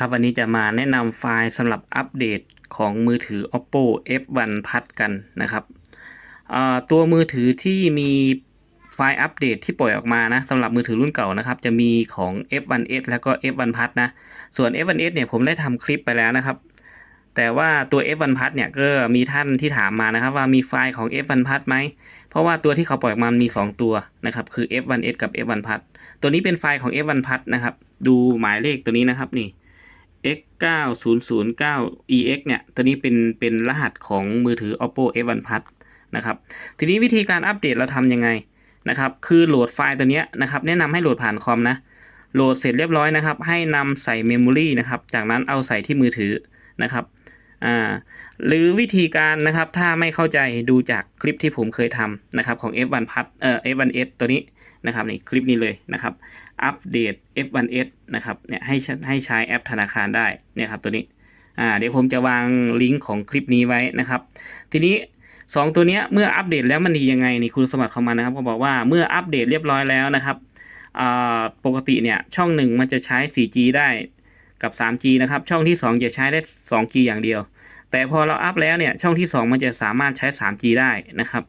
ครับวันนี้จะมาแนะนำไฟล์สำหรับอัปเดตของมือถือ oppo f1 พัดกันนะครับตัวมือถือที่มีไฟล์อัปเดตที่ปล่อยออกมานะสำหรับมือถือรุ่นเก่านะครับ จะมีของ f1s แล้วก็ f1 พัดนะ ส่วน f1s เนี่ยผมได้ทำคลิปไปแล้วนะครับ แต่ว่าตัว f1 พัดเนี่ยก็มีท่านที่ถามมานะครับ ว่ามีไฟล์ของ f1 พัดไหมเพราะว่าตัวที่เขาปล่อยออกมามี 2 ตัวนะครับ คือ f1s กับ f1 พัดตัวนี้เป็นไฟล์ของ f1 พัดนะครับ ดูหมายเลขตัวนี้นะครับนี่ x 9 0 0 9 ex เนี่ย ตัวนี้เป็นเป็นรหัสของมือถือ oppo f1 plus นะครับ ทีนี้วิธีการอัปเดตเราทำยังไงนะครับ คือโหลดไฟล์ตัวนี้นะครับ แนะนำให้โหลดผ่านคอมนะ โหลดเสร็จเรียบร้อยนะครับ ให้นำใส่เมมโมรีนะครับ จากนั้นเอาใส่ที่มือถือนะครับ อ่าหรือวิธีการนะครับถ้าไม่เข้าใจดูจากคลิปที่ผมเคยทำนะครับของ f1 plus เอ่อ f1s ตัวนี้นะครับนี่คลิปนี้เลยนะครับอัปเดต F1S นะครับเนี่ยให้ให้ใช้แอปธนาคารได้เนี่ยครับตัวนี้อ่าเดี๋ยวผมจะวางลิงก์ของคลิปนี้ไว้นะครับ ทีนี้ 2 ตัวเนี้ยเมื่ออัปเดตแล้วมันดียังไงนี่คุณสมบัติของมันนะครับเขาบอกว่าเมื่ออัปเดตเรียบร้อยแล้วนะครับปกติเนี่ยช่องหนึ่งมันจะใช้ 4G ได้ กับ 3G นะครับ ช่องที่ 2 จะใช้ได้ 2G อย่างเดียว แต่พอเราอัพแล้วเนี่ย ช่องที่ 2 มันจะสามารถใช้ 3G ได้นะครับ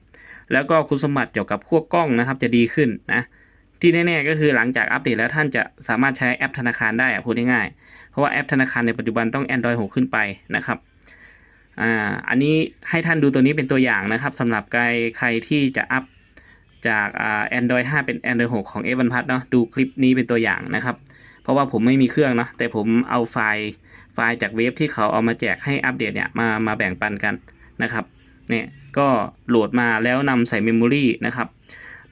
แล้วก็คุณสมบัติเกี่ยวกับพวกกล้องนะครับ จะดีขึ้นนะ ที่แน่ๆก็คือหลังจากอัปเดตแล้วท่านจะสามารถใช้แอปธนาคารได้พูดง่ายๆ เพราะว่าแอปธนาคารในปัจจุบันต้อง Android 6 ขึ้นไปนะครับอ่าอันนี้ให้ท่านดูตัวนี้เป็นตัวอย่างนะครับสำหรับใครใครที่จะอัพจากอ่า Android 5 เป็น Android 6 ของ F1 Plus เนาะดูคลิปนี้เป็นตัวอย่างนะครับ ราะว่าผมไม่มีเครื่องเนาะแต่ผมเอาไฟล์ไฟล์จากเว็บที่เขาเอามาแจกให้อัปเดตเนี่ยมามาแบ่งปันกันนะครับเนี่ยก็โหลดมาแล้วนำใส่เมมโมรีนะครับ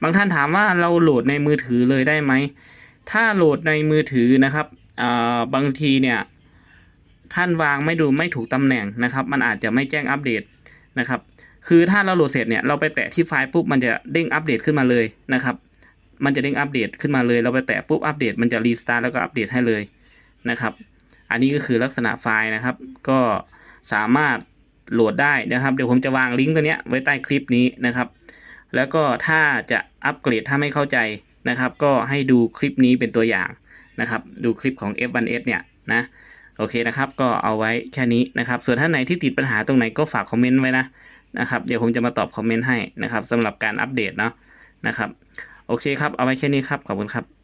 บางท่านถามว่าเราโหลดในมือถือเลยได้ไหมถ้าโหลดในมือถือนะครับาบางทีเนี่ยท่านวางไม่ดูไม่ถูกตำแหน่งนะครับ มันอาจจะไม่แจ้งอัปเดตนะครับ คือถ้าเราโหลดเสร็จเนี่ยเราไปแตะที่ไฟล์ปุ๊บมันจะเด้งอัปเดตขึ้นมาเลยนะครับ มันจะเด้งอัปเดตขึ้นมาเลย เราไปแตะปุ๊บอัปเดตมันจะรีสตาร์ทแล้วก็อัปเดตให้เลยนะครับ อันนี้ก็คือลักษณะไฟล์นะครับ ก็สามารถโหลดได้นะครับ เดี๋ยวผมจะวางลิงก์ตัวเนี้ยไว้ใต้คลิปนี้นะครับ แล้วก็ถ้าจะอัปเกรดถ้าไม่เข้าใจนะครับ ก็ให้ดูคลิปนี้เป็นตัวอย่างนะครับ ดูคลิปของ F1S เนี่ยนะโอเคนะครับ ก็เอาไว้แค่นี้นะครับ ส่วนท่านไหนที่ติดปัญหาตรงไหนก็ฝากคอมเมนต์ไว้นะนะครับ เดี๋ยวผมจะมาตอบคอมเมนต์ให้นะครับสำหรับการอัปเดตเนาะนะครับ โอเคครับ เอาไว้แค่นี้ครับ ขอบคุณครับ